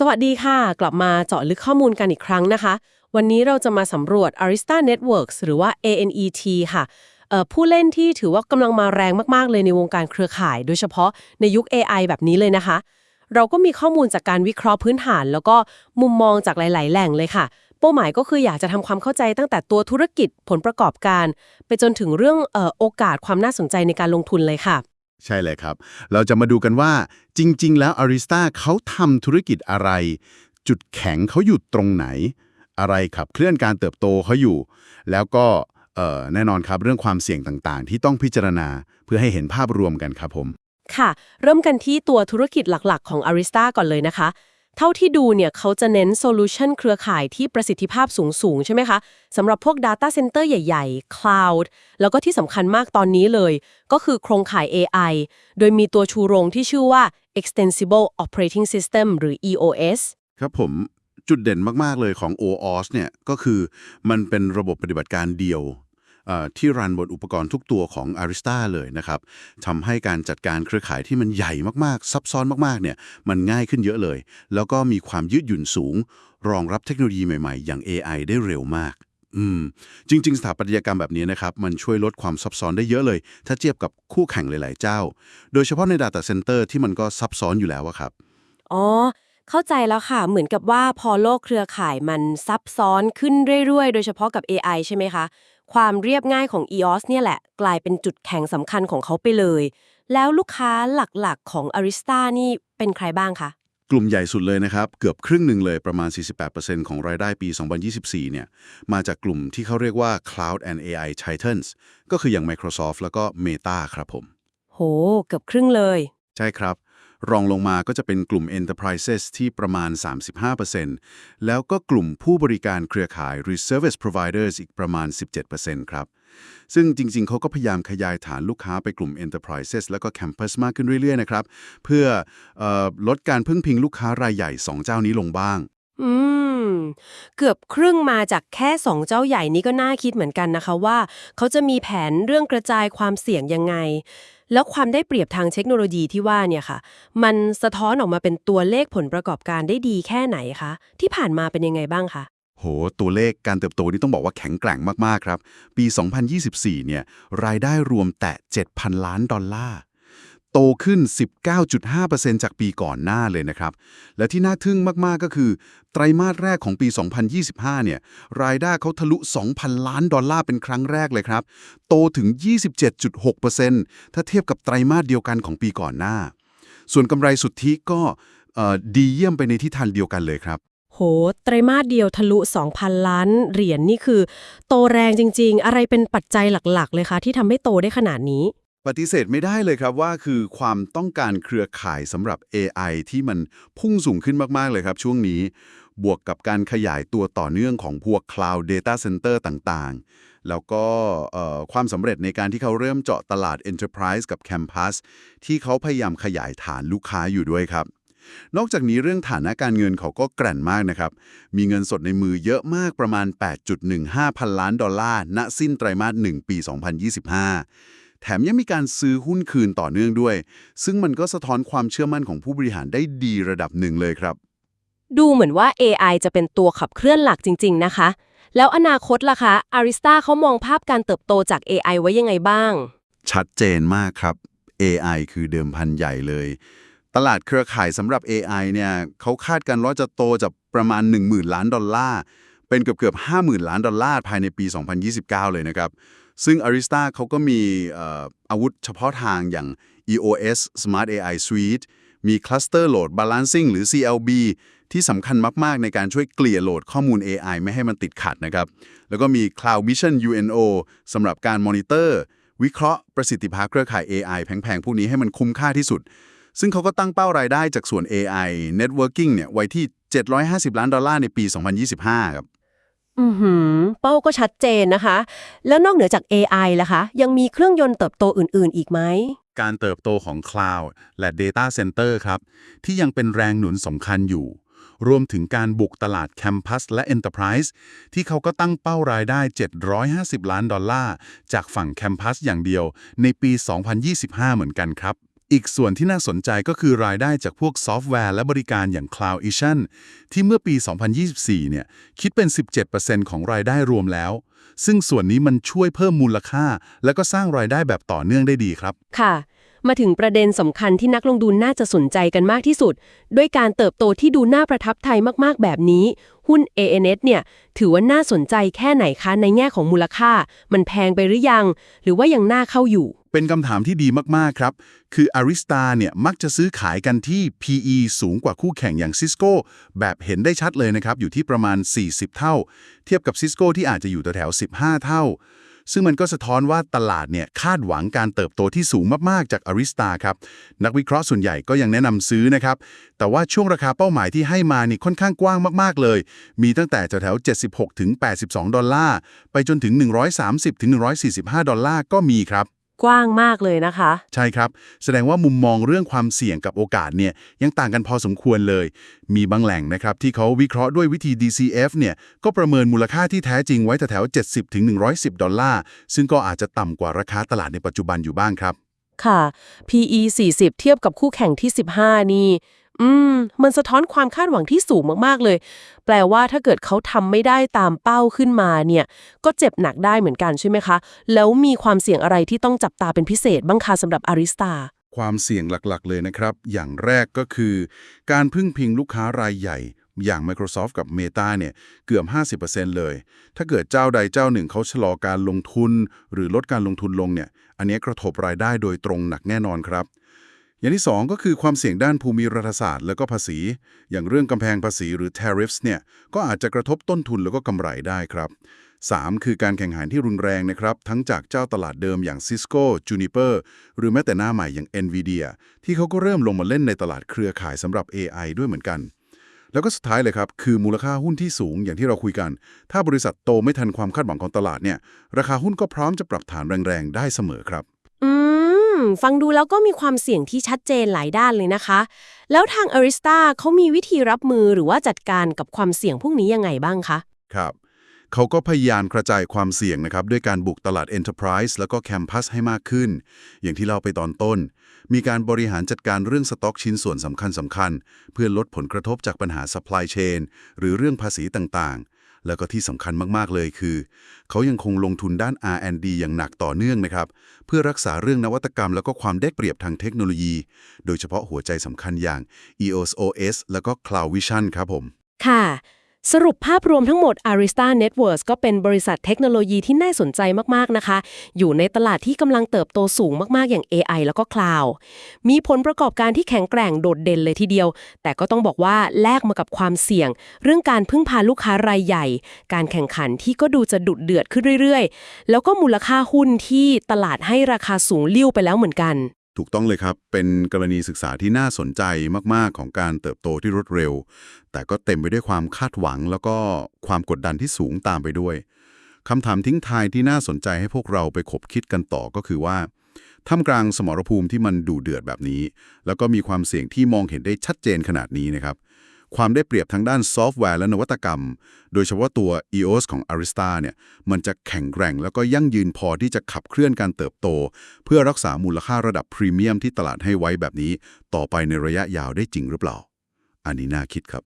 สวัสดีค่ะ กลับมาเจาะลึกข้อมูลกันอีกครั้งนะคะ วันนี้เราจะมาสำรวจ Arista Networks หรือว่า ANET ค่ะผู้เล่นที่ถือว่ากำลังมาแรงมาก ๆ เลยในวงการเครือข่าย โดยเฉพาะในยุค AI แบบนี้เลยนะคะ เราก็มีข้อมูลจากการวิเคราะห์พื้นฐาน แล้วก็มุมมองจากหลาย ๆ แหล่งเลยค่ะ เป้าหมายก็คืออยากจะทำความเข้าใจตั้งแต่ตัวธุรกิจผลประกอบการ ไปจนถึงเรื่องออโอกาสความน่าสนใจในการลงทุนเลยค่ะ ใช่เลยครับ เราจะมาดูกันว่าจริง ๆ แล้วอาริสตาเขาทำธุรกิจอะไร จุดแข็งเขาอยู่ตรงไหน อะไรขับเคลื่อนการเติบโตเขาอยู่ แล้วก็แน่นอนครับเรื่องความเสี่ยงต่างๆ ที่ต้องพิจารณาเพื่อให้เห็นภาพรวมกันครับผม ค่ะ เริ่มกันที่ตัวธุรกิจหลักๆ ของอาริสตาก่อนเลยนะคะ เท่าที่ดูเนี่ยเขาจะเน้นโซลูชันเครือข่ายที่ประสิทธิภาพสูง ๆ ใช่ไหมคะสำหรับพวก Data Center ใหญ่ ๆ Cloud แล้วก็ที่สำคัญมากตอนนี้เลย ก็คือโครงข่าย AI โดยมีตัวชูโรงที่ชื่อว่า Extensible Operating System หรือ EOS ครับผมจุดเด่นมาก ๆ เลยของ OOS เนี่ยก็คือมันเป็นระบบปฏิบัติการเดียว ที่รันบนอุปกรณ์ทุกตัวของ Arista เลยนะครับทำให้การจัดการเครือข่ายที่มันใหญ่มากๆ ซับซ้อนมากๆเนี่ยมันง่ายขึ้นเยอะเลย แล้วก็มีความยืดหยุ่นสูง รองรับเทคโนโลยีใหม่ๆ อย่าง AI ได้เร็วมากอืมจริง ๆ สถาปัตยกรรมแบบนี้นะครับ มันช่วยลดความซับซ้อนได้เยอะเลย ถ้าเทียบกับคู่แข่งหลาย ๆ เจ้า โดยเฉพาะใน Data Center ที่มันก็ซับซ้อนอยู่แล้วอะครับ อ๋อ เข้าใจแล้วค่ะ เหมือนกับว่าพอโลกเครือข่ายมันซับซ้อนขึ้นเรื่อย ๆ โดยเฉพาะกับ AI ใช่ไหมคะ ความเรียบง่ายของ EOS เนี่ยแหละ กลายเป็นจุดแข็งสำคัญของเขาไปเลย แล้วลูกค้าหลักๆของ Arista นี่เป็นใครบ้างคะ กลุ่มใหญ่สุดเลยนะครับ เกือบครึ่งหนึ่งเลยประมาณ 48%ของรายได้ปี 2024 เนี่ย มาจากกลุ่มที่เขาเรียกว่า Cloud and AI Titans ก็คืออย่าง Microsoft แล้วก็ Meta ครับผม โห เกือบครึ่งเลย ใช่ครับ รองลงมาก็จะเป็นกลุ่ม Enterprises ที่ประมาณ 35%แล้วก็กลุ่มผู้บริการเครือข่าย หรือ Service Providers อีกประมาณ 17%ครับ ซึ่งจริงๆ เขาก็พยายามขยายฐานลูกค้าไปกลุ่ม Enterprises แล้วก็ Campus มากขึ้นเรื่อย ๆ นะครับ เพื่อออลดการพึ่งพิงลูกค้ารายใหญ่ 2 เจ้านี้ลงบ้าง อืม เกือบครึ่งมาจากแค่สองเจ้าใหญ่นี้ก็น่าคิดเหมือนกันนะคะว่า เขาจะมีแผนเรื่องกระจายความเสี่ยงยังไง แล้วความได้เปรียบทางเทคโนโลยีที่ว่าเนี่ยค่ะ มันสะท้อนออกมาเป็นตัวเลขผลประกอบการได้ดีแค่ไหนคะ ที่ผ่านมาเป็นยังไงบ้างคะโห ตัวเลขการเติบโตนี่ต้องบอกว่าแข็งแกร่งมาก ๆ ครับ ปี 2024 เนี่ย รายได้รวมแตะ7,000 ล้านดอลลาร์ โตขึ้น 19.5%จากปีก่อนหน้าเลยนะครับ และที่น่าทึ่งมาก ๆ ก็คือ ไตรมาสแรกของปี 2025 เนี่ย รายได้เขาทะลุ 2,000 ล้านดอลลาร์เป็นครั้งแรกเลยครับ โตถึง 27.6%ถ้าเทียบกับไตรมาสเดียวกันของปีก่อนหน้า ส่วนกำไรสุทธิก็ดีเยี่ยมไปในทิศทางเดียวกันเลยครับโห ไตรมาสเดียวทะลุ 2,000 ล้านเหรียญนี่คือ โตแรงจริง ๆ อะไรเป็นปัจจัยหลัก ๆ เลยคะที่ทำให้โตได้ขนาดนี้ ปฏิเสธไม่ได้เลยครับว่าคือความต้องการเครือข่ายสำหรับ AI ที่มันพุ่งสูงขึ้นมากๆเลยครับช่วงนี้ บวกกับการขยายตัวต่อเนื่องของพวก Cloud Data Center ต่างๆ แล้วก็ความสำเร็จในการที่เขาเริ่มเจาะตลาด Enterprise กับ Campus ที่เขาพยายามขยายฐานลูกค้าอยู่ด้วยครับนอกจากนี้เรื่องฐานะการเงินเขาก็แกร่งมากนะครับ มีเงินสดในมือเยอะมากประมาณ 8.15 พันล้านดอลลาร์ ณ สิ้นไตรมาส 1 ปี 2025 แถมยังมีการซื้อหุ้นคืนต่อเนื่องด้วย ซึ่งมันก็สะท้อนความเชื่อมั่นของผู้บริหารได้ดีระดับหนึ่งเลยครับ ดูเหมือนว่า AI จะเป็นตัวขับเคลื่อนหลักจริง ๆ นะคะ แล้วอนาคตล่ะคะ Arista เขามองภาพการเติบโตจาก AI ไว้ยังไงบ้าง ชัดเจนมากครับ AI คือเดิมพันใหญ่เลย ตลาดเครือข่ายสำหรับ AI เนี่ยเขาคาดกันว่าจะโตจากประมาณ 10,000 ล้านดอลลาร์เป็นเกือบเกือบๆ50,000 ล้านดอลลาร์ภายในปี 2029 เลยนะครับ ซึ่ง Arista เขาก็มีเอ่ออาวุธเฉพาะทางอย่าง EOS Smart AI Suite มี Cluster Load Balancing หรือ CLB ที่สำคัญมาก ๆ ในการช่วยเกลี่ยโหลดข้อมูล AI ไม่ให้มันติดขัดนะครับ แล้วก็มี Cloud Vision UNO สำหรับการมอนิเตอร์ วิเคราะห์ประสิทธิภาพเครือข่าย AI แพง ๆ พวกนี้ให้มันคุ้มค่าที่สุด ซึ่งเขาก็ตั้งเป้ารายได้จากส่วน AI Networking เนี่ยไว้ที่ 750 ล้านดอลลาร์ในปี 2025 ครับ อือหือ เป้าก็ชัดเจนนะคะ แล้วนอกเหนือจาก AI ล่ะคะ ยังมีเครื่องยนต์เติบโตอื่น ๆ อีกไหม การเติบโตของ Cloud และ Data Center ครับ ที่ยังเป็นแรงหนุนสำคัญอยู่ รวมถึงการบุกตลาด Campus และ Enterprise ที่เขาก็ตั้งเป้ารายได้ 750 ล้านดอลลาร์ จากฝั่ง Campus อย่างเดียวในปี 2025 เหมือนกันครับ อีกส่วนที่น่าสนใจก็คือรายได้จากพวกซอฟต์แวร์และบริการอย่าง Cloud e s i o n ที่เมื่อปี 2024 เนี่ยคิดเป็น 17%ของรายได้รวมแล้ว ซึ่งส่วนนี้มันช่วยเพิ่มมูลค่า และก็สร้างรายได้แบบต่อเนื่องได้ดีครับ ค่ะ มาถึงประเด็นสำคัญที่นักลงทุนน่าจะสนใจกันมากที่สุด ด้วยการเติบโตที่ดูน่าประทับใจมากๆแบบนี้ หุ้น ANS เนี่ย ถือว่าน่าสนใจแค่ไหนคะในแง่ของมูลค่า มันแพงไปหรือยัง หรือว่ายังน่าเข้าอยู่ เป็นคำถามที่ดีมากๆครับ คือ Arista เนี่ยมักจะซื้อขายกันที่ PE สูงกว่าคู่แข่งอย่าง Cisco แบบเห็นได้ชัดเลยนะครับอยู่ที่ประมาณ 40 เท่า เทียบกับ Cisco ที่อาจจะอยู่แถวๆ15 เท่า ซึ่งมันก็สะท้อนว่าตลาดเนี่ยคาดหวังการเติบโตที่สูงมาก ๆ จากอาริสตาครับ นักวิเคราะห์ส่วนใหญ่ก็ยังแนะนำซื้อนะครับ แต่ว่าช่วงราคาเป้าหมายที่ให้มานี่ค่อนข้างกว้างมาก ๆ เลย มีตั้งแต่แถวๆ76 ถึง 82 ดอลลาร์ ไปจนถึง 130 ถึง 145 ดอลลาร์ก็มีครับ กว้างมากเลยนะคะ ใช่ครับ แสดงว่ามุมมองเรื่องความเสี่ยงกับโอกาสเนี่ยยังต่างกันพอสมควรเลย มีบางแหล่งนะครับที่เขาวิเคราะห์ด้วยวิธี DCF เนี่ยก็ประเมินมูลค่าที่แท้จริงไว้แถวๆ70ถึง110 ดอลลาร์ ซึ่งก็อาจจะต่ำกว่าราคาตลาดในปัจจุบันอยู่บ้างครับ ค่ะ PE 40 เทียบกับคู่แข่งที่ 15 นี่ อืม มันสะท้อนความคาดหวังที่สูงมากๆเลย แปลว่าถ้าเกิดเขาทำไม่ได้ตามเป้าขึ้นมาเนี่ย ก็เจ็บหนักได้เหมือนกันใช่ไหมคะ แล้วมีความเสี่ยงอะไรที่ต้องจับตาเป็นพิเศษบ้างคะสำหรับอาริสตา ความเสี่ยงหลักๆ เลยนะครับ อย่างแรกก็คือ การพึ่งพิงลูกค้ารายใหญ่ อย่าง Microsoft กับ Meta เนี่ย เกือบ 50%เลย ถ้าเกิดเจ้าใดเจ้าหนึ่งเขาชะลอการลงทุน หรือลดการลงทุนลงเนี่ย อันนี้กระทบรายได้โดยตรงหนักแน่นอนครับ อย่างที่ 2 ก็คือความเสี่ยงด้านภูมิรัฐศาสตร์ แล้วก็ภาษี อย่างเรื่องกำแพงภาษีหรือ tariffs เนี่ยก็อาจจะกระทบต้นทุนแล้วก็กำไรได้ครับ 3 คือการแข่งขันที่รุนแรงนะครับ ทั้งจากเจ้าตลาดเดิมอย่าง Cisco, Juniper หรือแม้แต่หน้าใหม่อย่าง NVIDIA ที่เขาก็เริ่มลงมาเล่นในตลาดเครือข่ายสำหรับ AI ด้วยเหมือนกัน แล้วก็สุดท้ายเลยครับคือมูลค่าหุ้นที่สูงอย่างที่เราคุยกัน ถ้าบริษัทโตไม่ทันความคาดหวังของตลาดเนี่ยราคาหุ้นก็พร้อมจะปรับฐานแรงๆได้เสมอครับ อืม ฟังดูแล้วก็มีความเสี่ยงที่ชัดเจนหลายด้านเลยนะคะ แล้วทางอาริสตาเขามีวิธีรับมือหรือว่าจัดการกับความเสี่ยงพวกนี้ยังไงบ้างคะ ครับ เขาก็พยายามกระจายความเสี่ยงนะครับ ด้วยการบุกตลาด Enterprise แล้วก็ Campus ให้มากขึ้น อย่างที่เราไปตอนต้น มีการบริหารจัดการเรื่องสต็อกชิ้นส่วนสำคัญสำคัญๆเพื่อลดผลกระทบจากปัญหา supply chain หรือเรื่องภาษีต่างๆ แล้วก็ที่สำคัญมากๆเลยคือ เขายังคงลงทุนด้าน R&D อย่างหนักต่อเนื่องนะครับ เพื่อรักษาเรื่องนวัตกรรม แล้วก็ความได้เปรียบทางเทคโนโลยี โดยเฉพาะหัวใจสำคัญอย่าง EOS OS แล้วก็ Cloud Vision ครับผม ค่ะ สรุปภาพรวมทั้งหมด Arista Networks ก็เป็นบริษัทเทคโนโลยีที่น่าสนใจมาก ๆ นะคะ อยู่ในตลาดที่กำลังเติบโตสูงมาก ๆ อย่าง AI แล้วก็ Cloud มีผลประกอบการที่แข็งแกร่งโดดเด่นเลยทีเดียว แต่ก็ต้องบอกว่าแลกมากับความเสี่ยง เรื่องการพึ่งพาลูกค้ารายใหญ่ การแข่งขันที่ก็ดูจะดุดเดือดขึ้นเรื่อย ๆ แล้วก็มูลค่าหุ้นที่ตลาดให้ราคาสูงเลิ่วไปแล้วเหมือนกัน ถูกต้องเลยครับ เป็นกรณีศึกษาที่น่าสนใจมาก ๆ ของการเติบโตที่รวดเร็ว แต่ก็เต็มไปด้วยความคาดหวัง แล้วก็ความกดดันที่สูงตามไปด้วยคำถามทิ้งท้ายที่น่าสนใจให้พวกเราไปคบคิดกันต่อก็คือว่าท่ามกลางสมรภูมิที่มันดูเดือดแบบนี้ แล้วก็มีความเสี่ยงที่มองเห็นได้ชัดเจนขนาดนี้นะครับ ความได้เปรียบทางด้านซอฟต์แวร์และนวัตกรรม โดยเฉพาะตัว EOS ของ Arista เนี่ย มันจะแข็งแกร่งแล้วก็ยั่งยืนพอที่จะขับเคลื่อนการเติบโต เพื่อรักษามูลค่าระดับพรีเมียมที่ตลาดให้ไว้แบบนี้ ต่อไปในระยะยาวได้จริงหรือเปล่า อันนี้น่าคิดครับ